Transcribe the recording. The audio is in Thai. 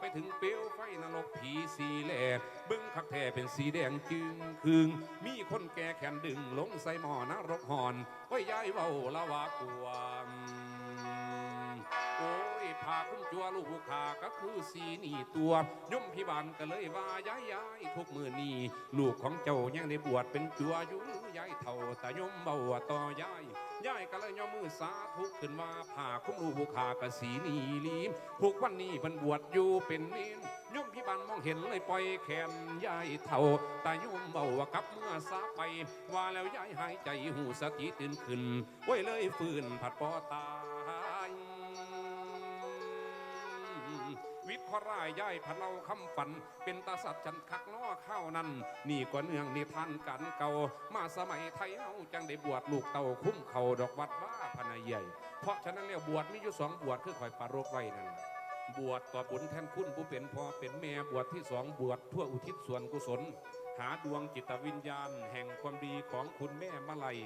ไปถึงเปลวไฟนรกผีสีแหลกบึ้งคักแท้เป็นสีแดงจึงคืงมีคนแก่แขนดึงลงใส่หม้อนรกหอนไว้ย้ายเว้าละวากวงโอ้ยพาคุ้มจัวลูกขาก็คือสีนี่ตัวย่มพิบาลก็เลยว่าย้ายย้ายทุกมือนี้ลูกของเจ้ายังได้บวชเป็นจัวอยู่ย้ายเท่าแต่ย่มเบาว่าต่อย้าย ยายก็เลยย่อมือสาธุขึ้นมาผ่าคุ้มลูกผู้ขากระสีนีลีมผูกวันนี้เพิ่นบวชอยู่เป็นเนนย่อมพิบานมองเห็นเลยปล่อยแขนยายเท่าแต่ยุ่มเบาว่ากับเมื่อสาไป ว่าแล้วยายหายใจหูสติตื่นขึ้นไว้เลยฟื้นผัดปอตา ยวิทย์ขอร่ายย่ายพันเลาคำฝัน เป็นตาสัตว์จันคักล้อข้าวนั้น นี่ก็เนื่องนิทานกันเก่า มาสมัยไทยเฮาจังได้บวชลูกเต่าคุ้มเขาดอกวัดว่าพนายใหญ่ เพราะฉะนั้นแล้วบวชมีอยู่สองบวชคือคอยปรารกไว้นั่นบวชต่อบุญแทนคุณผู้เป็นพ่อเป็นแม่บวชที่สองบวชทั่วอุทิศส่วนกุศล หาดวงจิตวิญญาณ แห่งความดีของคุณแม่มาลัย